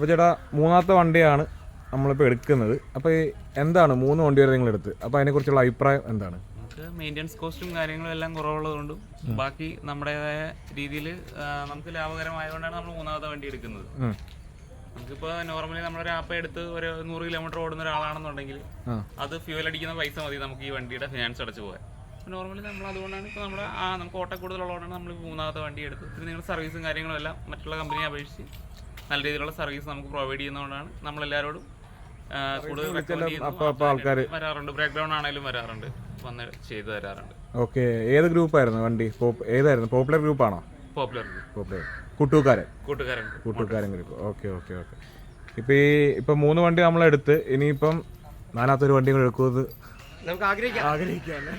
ചേട്ടാ മൂന്നാമത്തെ വണ്ടിയാണ് നമ്മളിപ്പോൾ എടുക്കുന്നത്. അപ്പോൾ എന്താണ് മൂന്ന് വണ്ടി വരെ നിങ്ങൾ എടുത്ത്? അപ്പോൾ അതിനെക്കുറിച്ചുള്ള അഭിപ്രായം എന്താണ്? നമുക്ക് മെയിന്റെനൻസ് കോസ്റ്റും കാര്യങ്ങളും എല്ലാം കുറവുള്ളതുകൊണ്ടും ബാക്കി നമ്മുടേതായ രീതിയിൽ നമുക്ക് ലാഭകരമായതുകൊണ്ടാണ് നമ്മൾ മൂന്നാമത്തെ വണ്ടി എടുക്കുന്നത്. നമുക്കിപ്പോൾ നോർമലി നമ്മളൊരു ആപ്പ് എടുത്ത് ഒരു നൂറ് കിലോമീറ്റർ ഓടുന്ന ഒരാളാണെന്നുണ്ടെങ്കിൽ അത് ഫ്യൂൽ അടിക്കുന്ന പൈസ മതി നമുക്ക് ഈ വണ്ടിയുടെ ഫിനാൻസ് അടച്ചു പോകാൻ. നോർമലി നമ്മൾ അതുകൊണ്ടാണ് ഇപ്പോൾ നമ്മുടെ ആ നമുക്ക് ഓട്ടം കൂടുതലുള്ളതുകൊണ്ടാണ് നമ്മൾ മൂന്നാമത്തെ വണ്ടി എടുത്ത് പിന്നെ നിങ്ങൾ സർവീസും കാര്യങ്ങളും എല്ലാം മറ്റുള്ള കമ്പനിയെ അപേക്ഷിച്ച് നല്ല രീതിയിലുള്ള സർവീസ് നമുക്ക് പ്രൊവൈഡ് ചെയ്യുന്നതുകൊണ്ടാണ് നമ്മളെല്ലാവരോടും വരാറുണ്ട്. ബ്രേക്ക് ഡൗൺ ആണെങ്കിലും വരാറുണ്ട്. വന്ന് ചെയ്തു തരാറുണ്ട്. ഓക്കെ ഏത് ഗ്രൂപ്പായിരുന്നു വണ്ടി? പോപ്പ് ഏതായിരുന്നു? പോപ്പുലർ ഗ്രൂപ്പാണോ പോപ്പുലർ പോപ്പുലർ കൂട്ടുകാരൻ. കൂട്ടുകാരൻ. കൂട്ടുകാരൻ ഗ്രൂപ്പ് ഓക്കെ ഓക്കെ ഓക്കെ ഇപ്പോൾ ഈ ഇപ്പം മൂന്ന് വണ്ടി നമ്മളെടുത്ത് ഇനിയിപ്പം നാലാമത്തെ ഒരു വണ്ടി കൂടെ എടുക്കുന്നത് നമുക്ക് ആഗ്രഹിക്കാം. ആഗ്രഹിക്കുകയാണ്